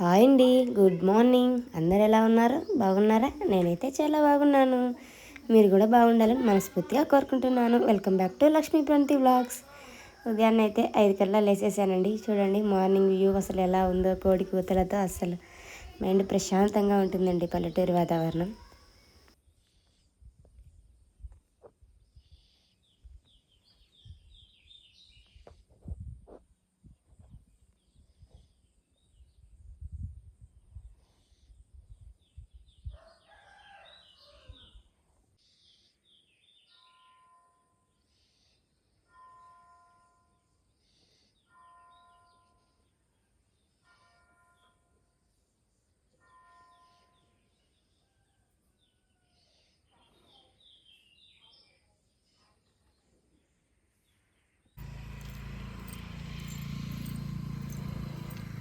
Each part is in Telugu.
హాయ్ అండి గుడ్ మార్నింగ్. అందరు ఎలా ఉన్నారు? బాగున్నారా? నేనైతే చాలా బాగున్నాను. మీరు కూడా బాగుండాలని మనస్ఫూర్తిగా కోరుకుంటున్నాను. వెల్కమ్ బ్యాక్ టు లక్ష్మీ ప్రంతి బ్లాగ్స్ ఉదయాన్నే అయితే ఐదు కల్లా లేసేసానండి చూడండి మార్నింగ్ వ్యూ అసలు ఎలా ఉందో కోడి కూతలతో అసలు మైండ్ ప్రశాంతంగా ఉంటుందండి పల్లెటూరు వాతావరణం.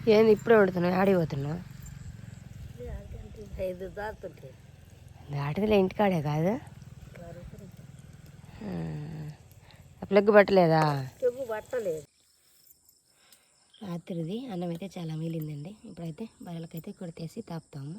ఏంది ఇప్పుడే పడుతున్నావు ఆడిపోతున్నావు ఐదు ఆడితే దాటిదిలే ఇంటికాడే కాదు. ప్లగ్ పట్టలేదా? చెవు పట్టలేదు రాత్రిది అన్నం అయితే చాలా మిగిలిందండి. ఇప్పుడైతే బర్రెలకైతే కొడితేసి తాపుతాము.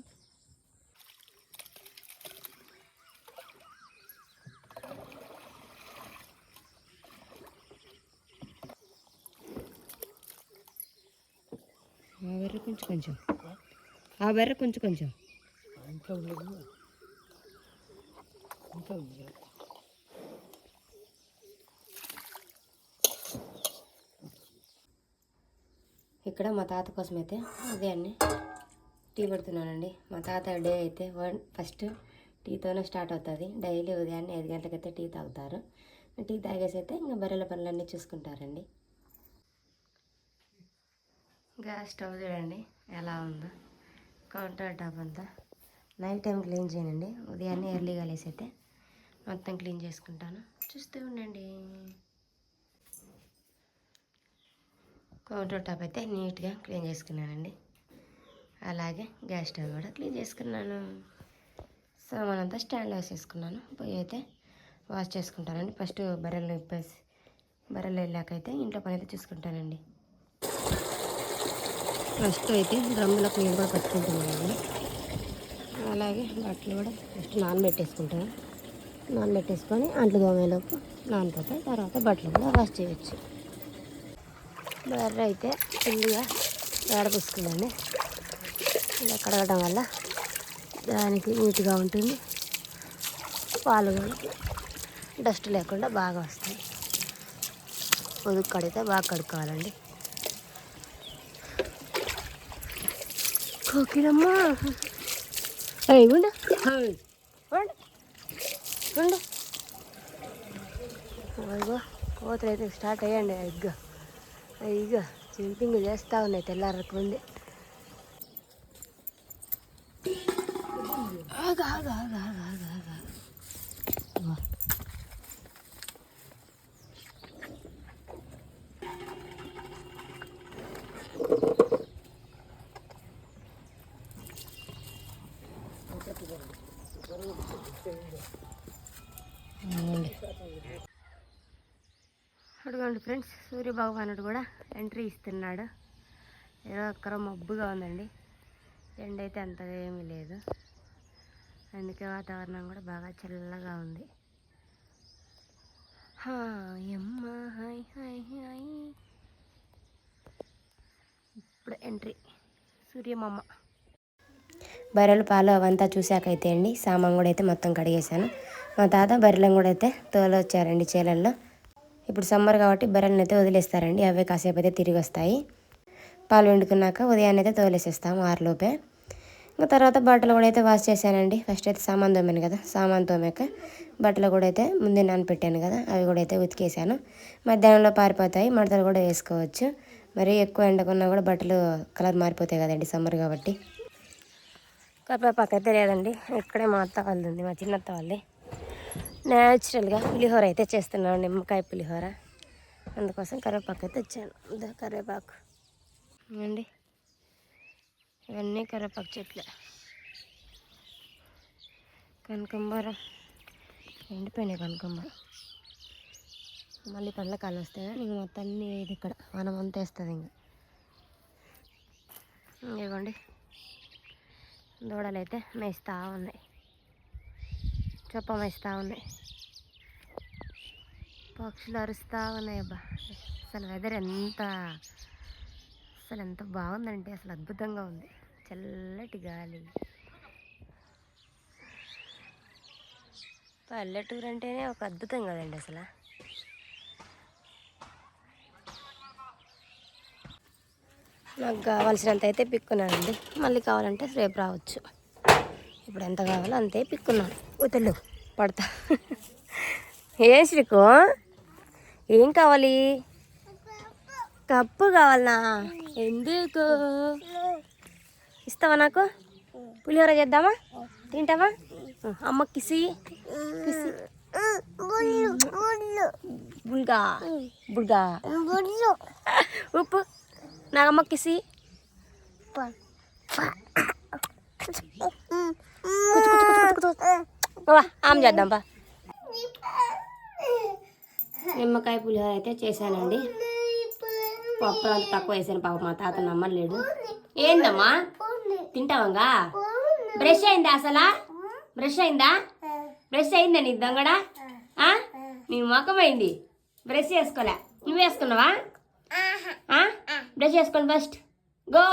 ఆ బర్రె కొంచెం కొంచెం. ఆ బర్రె కొంచెం కొంచెం. ఇక్కడ మా తాత కోసం అయితే ఉదయాన్నే టీ పెడుతున్నానండి. మా తాత డే అయితే వన్ ఫస్ట్ టీతోనే స్టార్ట్ అవుతుంది. డైలీ ఉదయాన్నే ఐదు గంటలకైతే టీ తాగుతారు. టీ తాగేసి అయితే ఇంకా బర్రెల పనులన్నీ చూసుకుంటారండి. గ్యాస్ స్టవ్ చూడండి ఎలా ఉందో. కౌంటర్ టాప్ అంతా. నైట్ టైం క్లీన్ చేయనండి. ఉదయాన్నే ఎర్లీగా లేసైతే అయితే మొత్తం క్లీన్ చేసుకుంటాను. చూస్తూ ఉండండి. కౌంటర్ టాప్ అయితే నీట్గా క్లీన్ చేసుకున్నానండి. అలాగే గ్యాస్ స్టవ్ కూడా క్లీన్ చేసుకున్నాను. సామాన్ అంతా స్టాండ్లో వేసేసుకున్నాను. పోయి అయితే వాష్ చేసుకుంటానండి. ఫస్ట్ బర్రెలు ఇప్పేసి బర్రెలు వెళ్ళాకైతే ఇంట్లో పని అయితే చూసుకుంటానండి. ఫస్ట్ అయితే డ్రమ్ములకు నేను కూడా పట్టుకుంటున్నానండి అలాగే బట్టలు కూడా ఫస్ట్ నానబెట్టేసుకుంటాను నానబెట్టేసుకొని అంట్లు దోమేలోపు నానిపోతాయి తర్వాత బట్టలు కూడా వాష్ చేయొచ్చు. బర్రె అయితే ఫుల్గా వేడపూసుకుందండి ఇలా కడగడం వల్ల దానికి నీట్గా ఉంటుంది. పాలు డస్ట్ లేకుండా బాగా వస్తాయి. పొదుగు కడితే బాగా కడుక్కోవాలండి. కోకిలమ్మా. ఉండు. ఉండు. కోతలు అయితే స్టార్ట్ అయ్యండి ఎగ్గా అయ్యో చింపింగ్ చేస్తూ ఉన్నాయి తెల్లారకు ఆగు, ఆగు, ఆగు, ఆగు, ఆగు. ఫ్రెండ్స్ సూర్య భగవానుడు కూడా ఎంట్రీ ఇస్తున్నాడు. ఏదో ఒక్కర మబ్బుగా ఉందండి. ఎండ అయితే అంతగా ఏమీ లేదు. అందుకే వాతావరణం కూడా బాగా చల్లగా ఉంది. Hi hi hi hi. ఇప్పుడు ఎంట్రీ. సూర్యమమ్మ బర్రెలు పాలు అవంతా చూశాకైతే అండి సామాన్ కూడా అయితే మొత్తం కడిగేశాను. మా తాత బర్రెలను కూడా అయితే తోలొచ్చారండి చేలల్లో. ఇప్పుడు సమ్మర్ కాబట్టి బర్రెలను అయితే వదిలేస్తారండి. అవే కాసేపు అయితే తిరిగి వస్తాయి. పాలు వండుకున్నాక ఉదయాన్నే అయితే తోలేసేస్తాము ఆరులోపే. ఇంకా తర్వాత బట్టలు కూడా అయితే వాష్ చేశానండి. ఫస్ట్ అయితే సామాన్ తోమాను కదా సామాన్ తోమాక బట్టలు కూడా అయితే ముందే నానపెట్టాను కదా అవి కూడా అయితే ఉతికేసాను మధ్యాహ్నంలో పారిపోతాయి మడతలు కూడా వేసుకోవచ్చు. మరి ఎక్కువ ఎండకున్నా కూడా బట్టలు కలర్ మారిపోతాయి కదండి సమ్మర్ కాబట్టి. కరివేపాకు అయితే లేదండి ఇక్కడే మా అత్త వాళ్ళది ఉంది మా చిన్నత్త వాళ్ళది. న్యాచురల్గా పులిహోర అయితే చేస్తున్నాను నిమ్మకాయ పులిహోర. అందుకోసం కరివేపాకు అయితే తెచ్చాను. కరివేపాకు. అండి ఇవన్నీ కరివేపాకు చెట్లు. కనకంబరం. ఎండిపోయినాయి కనకంబరం. మళ్ళీ పండ్ల కాలు వస్తాయి? ఇంక మొత్తం అన్నీ ఇది ఇక్కడ మనం అంతా వేస్తుంది ఇంకా. ఇవ్వండి దూడలు అయితే మేస్తూ ఉన్నాయి. చొప్ప మేస్తూ ఉన్నాయి. పక్షులు అరుస్తూ ఉన్నాయి అబ్బా. అసలు వెదర్ ఎంత అసలు ఎంత బాగుందంటే అసలు అద్భుతంగా ఉంది. చల్లటి గాలి. పల్లెటూరు అంటేనే ఒక అద్భుతం కదండి అసలు. నాకు కావాల్సినంత అయితే పిక్కున్నానండి. మళ్ళీ కావాలంటే రేపు రావచ్చు. ఇప్పుడు ఎంత కావాలో అంతే పిక్కున్నాను. వతలు పడతా. ఏం శ్రీకు? ఏం కావాలి? కప్పు కావాలనా? ఎందుకు? ఇస్తావా నాకు? పులిహోర చేద్దామా? తింటావా? అమ్మ కిసి. కిసి. బుల్గా. బుల్గా. ఉప్పు. నాగమ్మ కిసి. ఆమె చేద్దాం బా నిమ్మకాయ పులిహోర అయితే చేశానండి. పప్పు అంత తక్కువ వేసాను పాప మా తాత నమ్మలేడు. ఏందమ్మా? తింటావంగా? బ్రష్ అయిందా అసలా? బ్రష్ అయిందా? బ్రష్ అయిందా నీ దొంగడా? నీ ముఖం అయింది బ్రష్ చేసుకోలే. నువ్వు వేసుకున్నావా? బ్రష్ చేసుకోండి ఫస్ట్ గో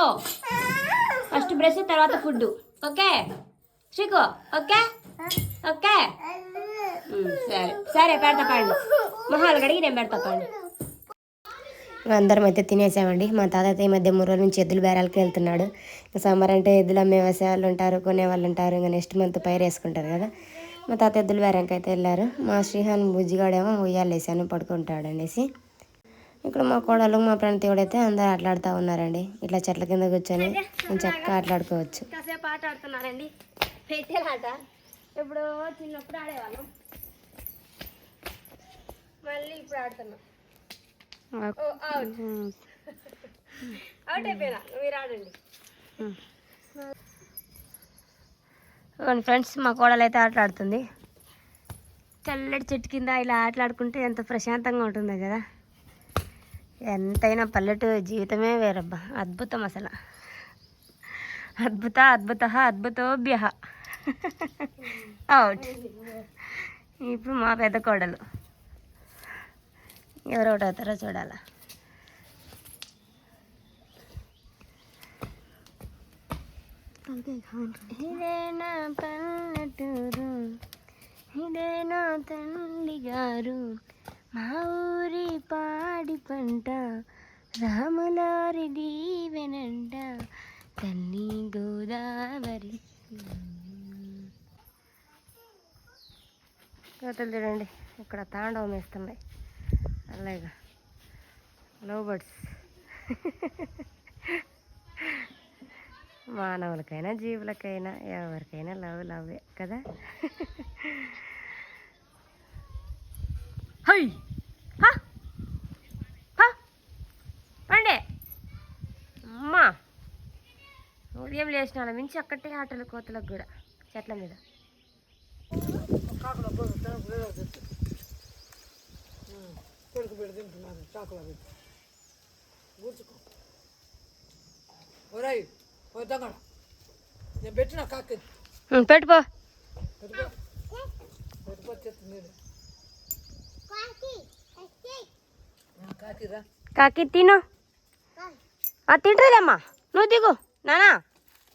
ఫస్ట్ బ్రష్ తర్వాత food okay Sriku okay okay సరే. సరే పెడతా పండి మొహాలు కడిగి నేను పెడతా పండి అందరం అయితే తినేసామండి. మా తాత అయితే ఈ మధ్య మూడు రోజుల నుంచి ఎద్దుల బేరాలకి వెళ్తున్నాడు. ఇంకా సమ్మర్ అంటే ఎద్దులు అమ్మే వాళ్ళు ఉంటారు కొనే వాళ్ళు ఉంటారు. ఇంకా నెక్స్ట్ మంత్ పైరు వేసుకుంటారు కదా. మా తాత ఎద్దుల బేరానికి అయితే వెళ్ళారు. మా శ్రీహాన్ బుజ్జిగాడేమో ఉయ్యాలేసాను పడుకుంటాడు అనేసి. ఇక్కడ మా కోడలు మా ప్రణతివుడు అయితే అందరూ ఆటలాడుతూ ఉన్నారండి. ఇట్లా చెట్ల కింద కూర్చొని నేను చక్కగా ఆటలాడుకోవచ్చు. కాసేపు ఆట ఆడుతున్నారండి. పెట్టేలాట. ఇప్పుడు చిన్నప్పుడు ఆడేవాళ్ళం. మళ్ళీ ఇప్పుడు ఆడుతున్నాం. అవుట్. అయిపోయినా. మీరు ఆడండి. ఫ్రెండ్స్ మా కోడలు అయితే ఆటలాడుతుంది చల్లటి చెట్టు కింద ఇలా ఆటలాడుకుంటే ఎంత ప్రశాంతంగా ఉంటుందో కదా. ఎంతైనా పల్లెటూరు జీవితమే వేరబ్బా. అద్భుతం అసలు. అద్భుత అద్భుత అద్భుతోభ్య అవుట్. ఇప్పుడు మా పెద్ద కోడలు. ఎవరు ఒకటి అవుతారో చూడాలా. ఇదేనా పల్లెటూరు ఇదేనా తండ్రి గారు మా ఊరి పాడి పంట రాములారి దీవెనంట తల్లి గోదావరి. కోతలు చూడండి ఇక్కడ తాండవం వేస్తున్నాయి అలాగా. లవ్ బర్డ్స్ మానవులకైనా జీవులకైనా ఎవరికైనా లవ్ లవ్వే కదా? హై! హా! హా! రండి అమ్మా! ఉదయం లేచిన వాళ్ళ మించి అక్కటే ఆటలు కోతలకు కూడా చెట్ల మీద. కొడుకు పెట్టి తింటున్నాను చాకులో పెట్టి కూర్చుకో ఒరాయి పోతాం నేను పెట్టిన కాకి పెట్టుకో పెట్టుకో పెట్టుకో కాకి తిను ఆ, తింటుందిలేమ్మా నువ్వు దిగు నానా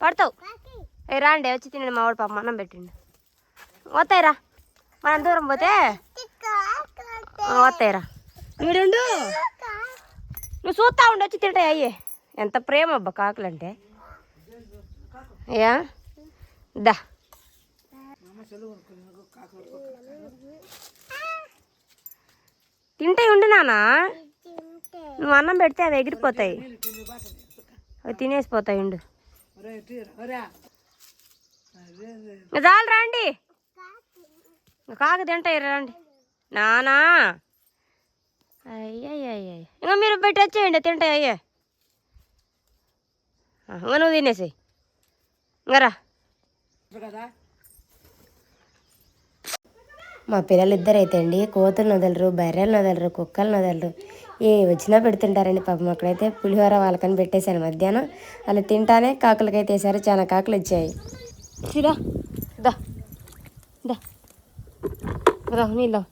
పడతావు ఏ రాండి వచ్చి తినండి మా వాడు పాప అన్నం పెట్టిండు వస్తాయిరా మనం దూరం పోతే వస్తాయిరా వీడుండు నువ్వు చూస్తా ఉండి వచ్చి తింటాయి అయ్యే. ఎంత ప్రేమ అబ్బా కాకులంటే. అయ్యా దా. తింటాయి ఉండు నానా నువ్వు అన్నం పెడితే అవి ఎగిరిపోతాయి. అవి తినేసిపోతాయి ఉండు. చాలు రండి. కాకు తింటాయి రండి. నానా అయ్యయ్యయ్య ఇంకా మీరు పెట్టి వచ్చేయండి తింటాయి అయ్యే ఇంకా నువ్వు తినేసి ఇంకరా రా మా పిల్లలు ఇద్దరైతే అయితే అండి కోతులు వదలరు బర్రెలు వదలరు కుక్కలు వదలరు ఏ వచ్చినా పెడుతుంటారండి పాపం అక్కడైతే పులిహోర వాళ్ళకని పెట్టేశాను మధ్యాహ్నం అలా తింటానే కాకులకైతే వేసారు చాలా కాకులు వచ్చాయి సిరా దా దా రా నీళ్ళు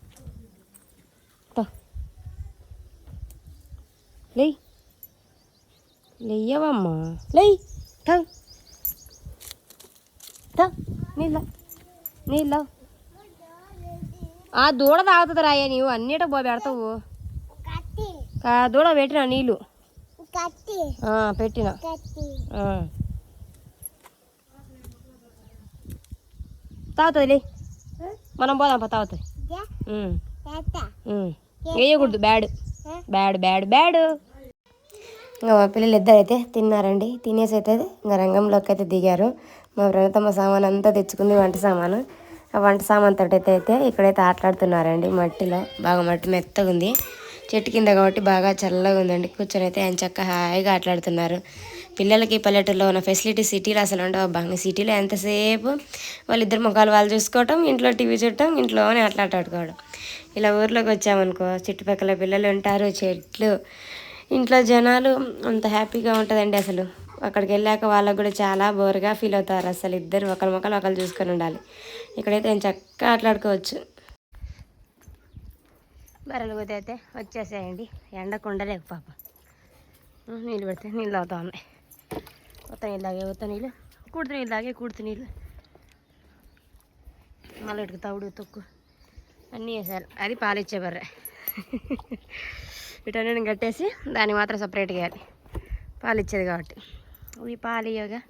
లేయ్. లేయవమ్మా. లేయ్. తా తా నీళ్ళ. నీళ్ళ. ఆ దూడ తాగుతుంది రాయ్యా నీవు. అన్నిట పెడతావు. దూడ పెట్టిన నీళ్ళు. ఆ, పెట్టిన. ఆ. తాగుతుంది లే మనం పోదాం పా తాగుతుంది. వేయకూడదు. బ్యాడ్. Bad bad bad. పిల్లలు ఇద్దరు అయితే తిన్నారండి. తినేసి అయితే ఇంకా రంగంలోకి అయితే దిగారు మా ప్రణతమ్మ సామాన్ అంతా తెచ్చుకుంది వంట సామాను. ఆ వంట సామాన్ తోటైతే అయితే ఇక్కడైతే ఆటలాడుతున్నారండి. మట్టిలో బాగా మట్టి మెత్తగా ఉంది చెట్టు కింద కాబట్టి బాగా చల్లగా ఉందండి. కూర్చొని అయితే ఆయన చక్క హాయిగా ఆటలాడుతున్నారు. పిల్లలకి పల్లెటూరులో ఉన్న ఫెసిలిటీ సిటీలో అసలు ఉండవు. బాగా సిటీలో ఎంతసేపు వాళ్ళిద్దరు ముఖాలు వాళ్ళు చూసుకోవటం ఇంట్లో టీవీ చూడటం ఇంట్లోనే ఆటలాడుకోవడం ఇలా ఊర్లోకి వచ్చామనుకో చుట్టుపక్కల పిల్లలు ఉంటారు చెట్లు ఇంట్లో జనాలు అంత హ్యాపీగా ఉంటుందండి అసలు. అక్కడికి వెళ్ళాక వాళ్ళకు కూడా చాలా బోర్గా ఫీల్ అవుతారు అసలు ఇద్దరు ఒకరి మొక్కలు ఒకరు చూసుకొని ఉండాలి. ఇక్కడైతే నేను చక్కగా ఆటలాడుకోవచ్చు. బర్రెలు పోతే అయితే వచ్చేసాయండి. ఎండకు పాప. నీళ్ళు పెడితే నీళ్ళు అవుతా ఉన్నాయి ఉత్త నీళ్ళు తాగే నీళ్ళు. కుడుతు నీళ్ళు తాగే కుడుతు నీళ్ళు. మళ్ళీ ఇటుకు తవుడు తొక్కు. అన్నీ వేసారు అది పాలిచ్చే బర్రె. వీటన్నిటిని కట్టేసి దాన్ని మాత్రం సపరేట్గా వేయాలి. పాలు ఇచ్చేది కాబట్టి. ఇవి పాలు ఇవ్వగా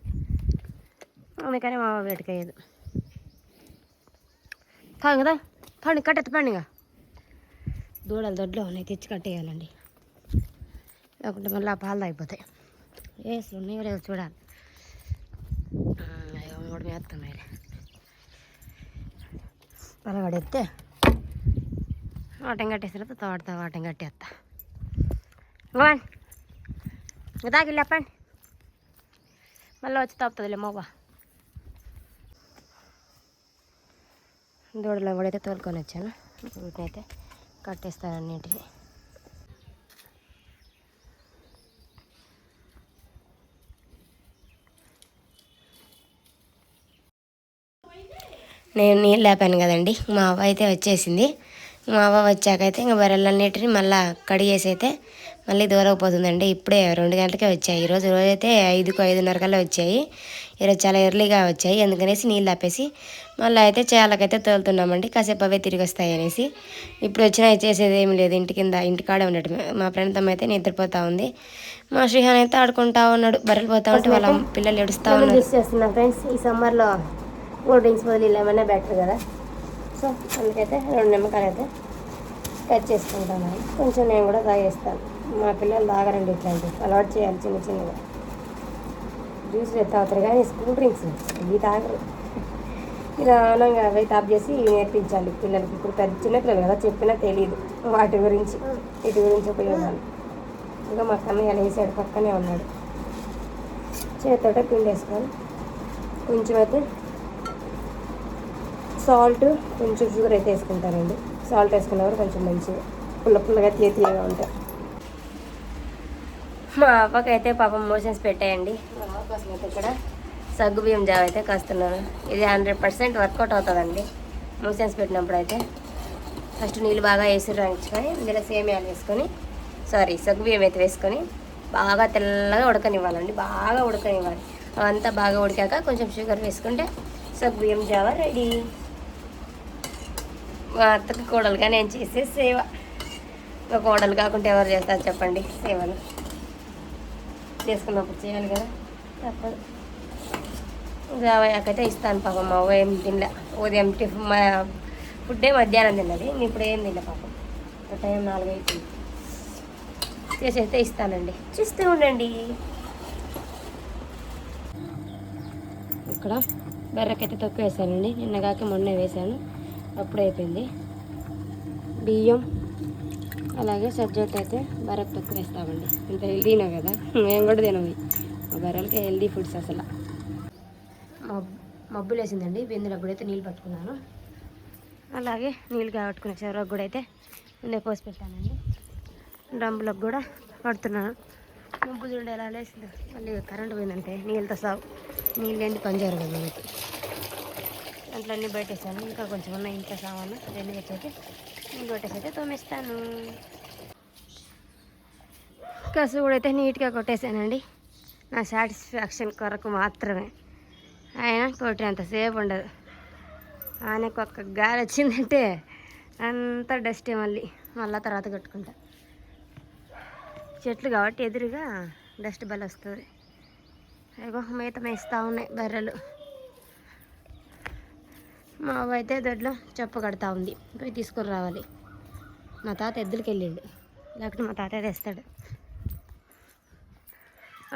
అందుకని మా వేటకయ్యేది తాగు కదా. పండి కట్టెత్త పండుగ దూడలు దొడ్లో ఉన్నాయి తెచ్చి కట్టేయాలండి. లేకుంటే మళ్ళీ ఆ పాలు తాగిపోతాయి. వేసి ఉన్నాయి లేదో చూడాలి. అయ్యో మూడు మేస్తున్నాయి పలగడెత్తే వాటం కట్టేసిన తర్వాత తోడతా వాటం కట్టేస్తా ఇవ్వండి ఇంకా దాకి లేపండి మళ్ళీ వచ్చి తప్పుతుందిలే మొవ్వ దూడలో కూడా అయితే తోలుకొని వచ్చాను వీటిని అయితే కట్టేస్తాను అన్నింటిని నేను నీళ్ళు లేపాను కదండి. మా అవ్వ అయితే వచ్చేసింది. మా అవ్వ వచ్చాకైతే ఇంకా బర్రెలన్నిటిని మళ్ళీ కడిగేసి అయితే మళ్ళీ దూరకపోతుందండి ఇప్పుడే రెండు గంటలకే వచ్చాయి. ఈరోజు రోజైతే ఐదుకు ఐదున్నర కల్లా వచ్చాయి. ఈరోజు చాలా ఎర్లీగా వచ్చాయి. అందుకనేసి నీళ్ళు ఆపేసి మళ్ళీ అయితే చేయాలకైతే తోలుతున్నామండి. కాసేపు అవే తిరిగి వస్తాయి అనేసి. ఇప్పుడు వచ్చినా చేసేది ఏమి లేదు. ఇంటి కింద ఇంటికాడే ఉండటమే. మా ఫ్రెండ్ అయితే నిద్రపోతా ఉంది. మా శ్రీహాన్ అయితే ఆడుకుంటా ఉన్నాడు. బర్రెలు పోతా ఉంటే వాళ్ళ పిల్లలు ఏడుస్తూ ఉన్నారు. చేస్తున్నా ఫ్రెండ్స్? ఈ సమ్మర్లో కూల్ డ్రింక్స్ బదులు లెమనే బెటర్ కదా. సో అందుకైతే రెండు నిమ్మకాయలు అయితే కట్ చేసుకుంటాను కొంచెం నేను కూడా తాగేస్తాను మా పిల్లలు తాగరండి ఇట్లాంటివి. అలవాటు చేయాలి చిన్న చిన్నగా. జ్యూస్ తాగుతారు కానీ కూల్ డ్రింక్స్ ఇవి తాగరు. ఇలా ఆనంగా అవి తాప్ చేసి నేర్పించాలి పిల్లలకి. ఇప్పుడు పెద్ద చిన్నపిల్లలు కదా చెప్పినా తెలియదు వాటి గురించి. వీటి గురించి ఉపయోగాలు. ఇంకా మా కన్నయ్య వేసాడు పక్కనే ఉన్నాడు. చేతితోటే పిండి వేసుకొని కొంచెం అయితే సాల్ట్ కొంచెం షుగర్ అయితే వేసుకుంటారండి సాల్ట్ వేసుకున్నవారు కొంచెం మంచిగా. పుల్ల పుల్లగా తీయ తీయగా ఉంటాయి. మా అప్పకైతే పాపం మోషన్స్ పెట్టాయండి. మా అవ్వ కోసం అయితే ఇక్కడ సగ్గు బియ్యం జావ అయితే కాస్తున్నాను. ఇది హండ్రెడ్ పర్సెంట్ వర్కౌట్ అవుతుందండి. మోషన్స్ పెట్టినప్పుడు అయితే ఫస్ట్ నీళ్ళు బాగా వేసి రాయించుకొని ఇందులో సేమియాలు వేసుకొని సారీ సగ్గు బియ్యం అయితే వేసుకొని బాగా తెల్లగా ఉడకనివ్వాలండి. బాగా ఉడకనివ్వాలి. అవంతా బాగా ఉడికాక కొంచెం షుగర్ వేసుకుంటే సగ్గు బియ్యం జావ రెడీ. మా అత్తకి కోడలుగా నేను చేసే సేవ. ఇంకా కోడలు కాకుంటే ఎవరు చేస్తారు చెప్పండి సేవలు. చేసుకున్నప్పుడు చేయాలి కదా తప్పదు. జావయ్యాకైతే ఇస్తాను పాపం మా అవ్వ ఏం తినలే. ఉదయం టిఫిన్ మా ఫుడ్డే మధ్యాహ్నం తిన్నది ఇప్పుడు ఏం తినలే పాపం. ఒక టైం నాలుగు అవుతుంది చేసి అయితే ఇస్తానండి. చూస్తూ ఉండండి. ఇక్కడ బెర్రకైతే తక్కువ వేసానండి నిన్నగాక మొన్న వేసాను అప్పుడు అయిపోయింది బియ్యం అలాగే సజ్జోట్ అయితే బర్రెకు తక్కువ వేస్తామండి. ఇంత హెల్దీనా కదా? మేము కూడా తినవి మా బర్రెలకి హెల్దీ ఫుడ్స్ అసలు. మబ్బు మబ్బులు వేసిందండి. కూడా అయితే నీళ్ళు పట్టుకున్నాను. అలాగే నీళ్ళు కాబట్టుకునే చెరకు కూడా అయితే ముందే పోసి పెట్టానండి. డ్రమ్ములకు కూడా పడుతున్నాను. ముంపు చూడండి ఎలా లేసిందో మళ్ళీ కరెంట్ పోయిందంటే నీళ్ళతో సాగు నీళ్ళు ఏంటి పనిచేయరు కదా మనకి. దాంట్లో అన్నీ పెట్టేసాను ఇంకా కొంచెం ఉన్నాయి ఇంట్లో సామాను రెండు తెచ్చైతే నేను పెట్టేసైతే తోమేస్తాను. కసు కూడా అయితే నీట్గా కొట్టేశానండి. నా సాటిస్ఫాక్షన్ కొరకు మాత్రమే. ఆయన కొట్టినంతసేపు ఉండదు. ఆయనకు ఒక్క గాలి వచ్చిందంటే అంత డస్టే మళ్ళీ. మళ్ళీ తర్వాత కట్టుకుంటా. చెట్లు కాబట్టి ఎదురుగా డస్ట్ బల్ వస్తుంది. అయ్యో మేత మేస్తూ ఉన్నాయి బర్రెలు. మా అవ్వ అయితే దొడ్లో చెప్ప కడతా ఉంది. పోయి తీసుకొని రావాలి. మా తాత ఎద్దులకి వెళ్ళిండు. లేకపోతే మా తాత తెస్తాడు.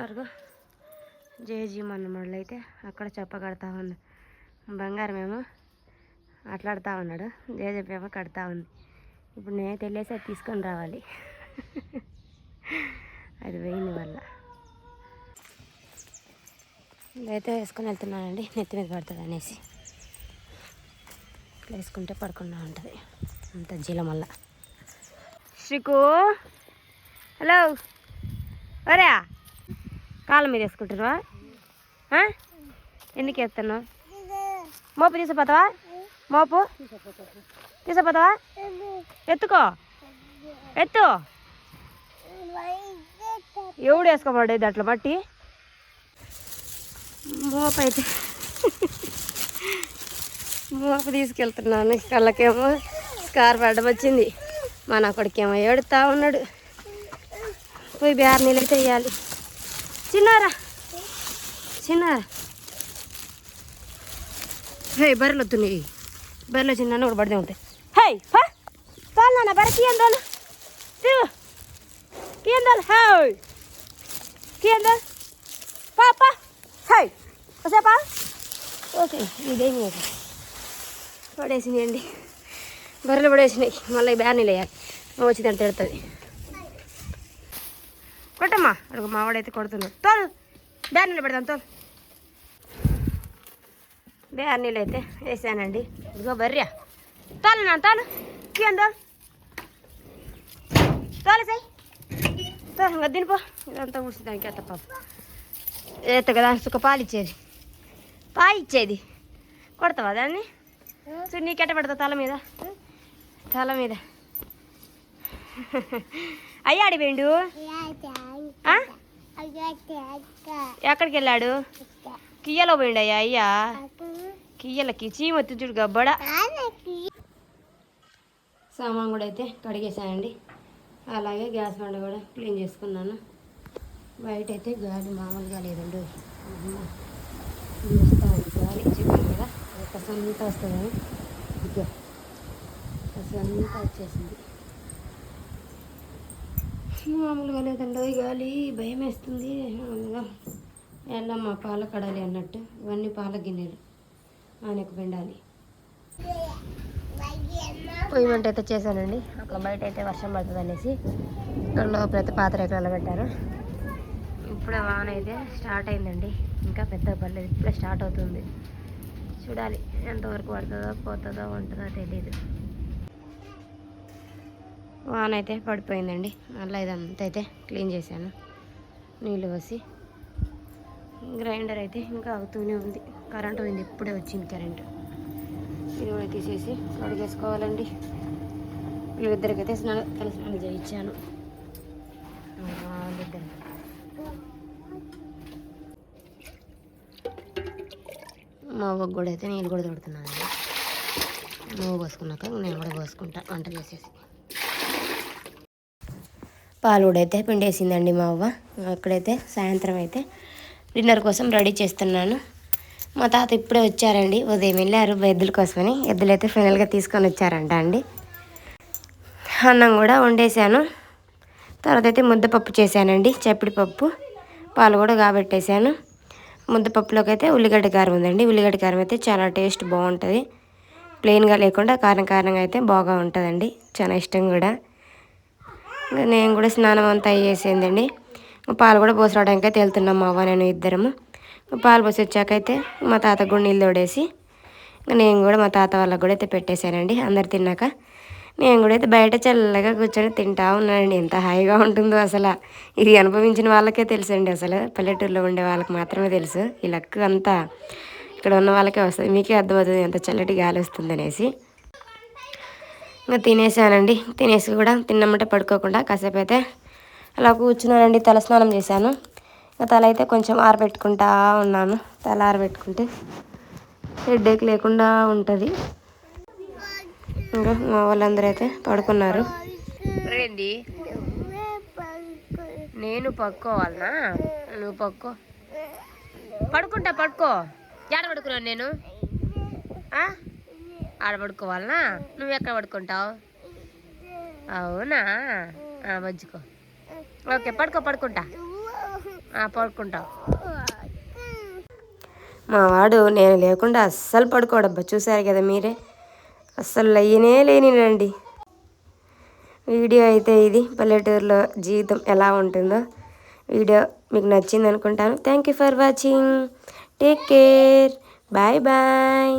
అరుగు. జేజీ మన అయితే అక్కడ చెప్ప కడతా ఉంది. బంగారం ఏమో అట్లాడుతూ ఉన్నాడు. జేజేపి ఏమో కడతా ఉంది. ఇప్పుడు నేను తెలియసి అది తీసుకొని రావాలి. అది పోయింది వల్ల ఇదైతే వేసుకొని వెళ్తున్నానండి. నెత్తి మీద పడుతుంది అనేసి. ఇట్లా వేసుకుంటే పడకుండా ఉంటుంది. అంత జీలం వల్ల. శ్రీకు? హలో? ఒరే కాళ్ళ మీద వేసుకుంటున్నావా? ఎందుకు వేస్తున్నావు? మోపు తీసుకుపోతావా మోపు? తీసుకుపోతావా ఎత్తుకో. ఎత్తు. ఎవడు వేసుకోబడేది అట్లా బట్టి? మోపు అయితే. మోపు తీసుకెళ్తున్నాను కళ్ళకేమో స్కార్ అడ్డం వచ్చింది. మా నా కొడుకేమో ఏడుతా ఉన్నాడు. పోయి బేర నీళ్ళు చేయాలి వేయాలి. చిన్నారా? చిన్నారా? హే బర్రెలు వస్తున్నాయి బర్రెలు చిన్న కూడా పడితే ఉంటాయి. హై హా? నాన్న బర్రె కీయం దోలు తిరుగు కీయం దోలు హై కీయం దోలు పాప హై వసేపా ఓకే ఇదేమి పడేసినాయండి. బర్రెలు పడేసినాయి. మళ్ళీ బ్యాన్ వేయాలి వచ్చిందంటే తిడుతుంది. కొట్టమ్మా. అడుగు మా వాడైతే కొడుతున్నాడు. తోలు. బ్యాన్ నీళ్ళు పెడతాను తోలు. బ్యాన్ నీళ్ళు అయితే వేసానండి. ఇదిగో బర్రె. తోలు నా తోలు. ఏం తోలు తోలు సై తోలు ఇంకా తినిపో ఇదంతా దానికి ఎత్త పాప. ఎత్త కదా సుఖ పాలు ఇచ్చేది. పా ఇచ్చేది. కొడతావా దాన్ని? చూడు నీకెట పెడతా తల మీద? తల మీద. అయ్యా ఆడిపోయిండు ఎక్కడికి వెళ్ళాడు? కియ్యలో పోయిండు అయ్యా కియ్యలకి చీమొత్తి చూడు గబ్బడ. సామాన్ కూడా అయితే కడిగేసానండి. అలాగే గ్యాస్ బండ కూడా క్లీన్ చేసుకున్నాను. బయట అయితే గాలి మామూలుగా లేదండి. చూస్తా గాలి అసలు కదా కసం అంతా వస్తుందని ఇదిగో అంతా వచ్చేసింది. మామూలుగా లేదండి ఈ గాలి భయం వేస్తుంది మామూలుగా ఎల్లమ్మ పాల కడాలి అన్నట్టు ఇవన్నీ పాల గిన్నెలు ఆయనకు పిండాలి. పొయ్యి వంట అయితే చేశానండి. అక్కడ బయట అయితే వర్షం పడుతుంది అనేసి ఇక్కడ లోపల అయితే పాత రేకులలో పెట్టారు ఇప్పుడే వాన అయితే స్టార్ట్ అయిందండి. ఇంకా పెద్ద పర్లేదు ఇప్పుడే స్టార్ట్ అవుతుంది. చూడాలి ఎంతవరకు పడుతుందో పోతుందో ఉంటుందో తెలియదు వాన అయితే పడిపోయిందండి. మళ్ళీ ఇదంతా అయితే క్లీన్ చేశాను. నీళ్ళు పోసి గ్రైండర్ అయితే ఇంకా అవుతూనే ఉంది. కరెంట్ పోయింది ఇప్పుడే వచ్చింది కరెంటు. ఇది కూడా తీసేసి కడిగేసుకోవాలండి. వీళ్ళిద్దరికైతే స్నానం తల స్నానం చేయించాను. వాళ్ళిద్దరు మా అవ్వకు కూడా అయితే నీళ్ళు కూడా తోడుతున్నాను నువ్వు పోసుకున్నాక నేను కూడా పోసుకుంటా వంట చేసేసి. పాలు కూడా అయితే పిండేసిందండి మా అవ్వ అక్కడైతే సాయంత్రం అయితే డిన్నర్ కోసం రెడీ చేస్తున్నాను. మా తాత ఇప్పుడే వచ్చారండి ఉదయం వెళ్ళారు ఎద్దుల కోసమని. ఎద్దులు అయితే ఫైనల్గా తీసుకొని వచ్చారంట అండి. అన్నం కూడా వండేసాను తర్వాత అయితే ముద్దపప్పు చేశానండి చప్పిడి పప్పు. పాలు కూడా కాబెట్టేశాను. ముద్దపప్పులోకి అయితే ఉల్లిగడ్డ కారం ఉందండి. ఉల్లిగడ్డ కారం అయితే చాలా టేస్ట్ బాగుంటుంది. ప్లెయిన్గా లేకుండా కారం కారంగా అయితే బాగా ఉంటుందండి. చాలా ఇష్టం కూడా. ఇంకా నేను కూడా స్నానం అంతా అయ్యేసిందండి. పాలు కూడా పోసి రావడానికి అయితే వెళ్తున్నాం మా అవ్వ నేను ఇద్దరము. పాలు పోసి వచ్చాకైతే మా తాత కూడా నీళ్ళు తోడేసి నేను కూడా మా తాత వాళ్ళకి కూడా అయితే పెట్టేశానండి. అందరు తిన్నాక నేను కూడా అయితే బయట చల్లగా కూర్చొని తింటా ఉన్నానండి. ఎంత హాయిగా ఉంటుందో అసలు. ఇది అనుభవించిన వాళ్ళకే తెలుసండి అసలు. పల్లెటూరులో ఉండే వాళ్ళకి మాత్రమే తెలుసు. ఈ లక్ అంతా ఇక్కడ ఉన్న వాళ్ళకే వస్తుంది. మీకే అర్థమవుతుంది ఎంత చల్లటి గాలి వస్తుంది అనేసి. ఇంకా తినేసానండి. తినేసి కూడా తిన్నమంటే పడుకోకుండా కాసేపు అయితే అలా కూర్చున్నానండి. తల స్నానం చేశాను. ఇంకా తల అయితే కొంచెం ఆరబెట్టుకుంటా ఉన్నాను. తల ఆరబెట్టుకుంటే హెడ్ఏక్ లేకుండా ఉంటుంది. ఇంకా మా వాళ్ళందరూ అయితే పడుకున్నారు. ఏంది నేను పడుకోవాలనా? నువ్వు పడుకో. పడుకుంటా పడుకో. ఎక్కడ పడుకున్నాను నేను? ఆడ పడుకోవాలనా? నువ్వు ఎక్కడ పడుకుంటావు? అవునా? మంచుకో ఓకే పడుకో పడుకుంటా. పడుకుంటావు మా వాడు నేను లేకుండా అస్సలు పడుకోడబ్బా చూసారు కదా మీరే? అస్సలు లయ్యనే లేనిరండి వీడియో అయితే ఇది. పల్లెటూరులో జీవితం ఎలా ఉంటుందో వీడియో మీకు నచ్చింది అనుకుంటాను thank you for watching take care bye bye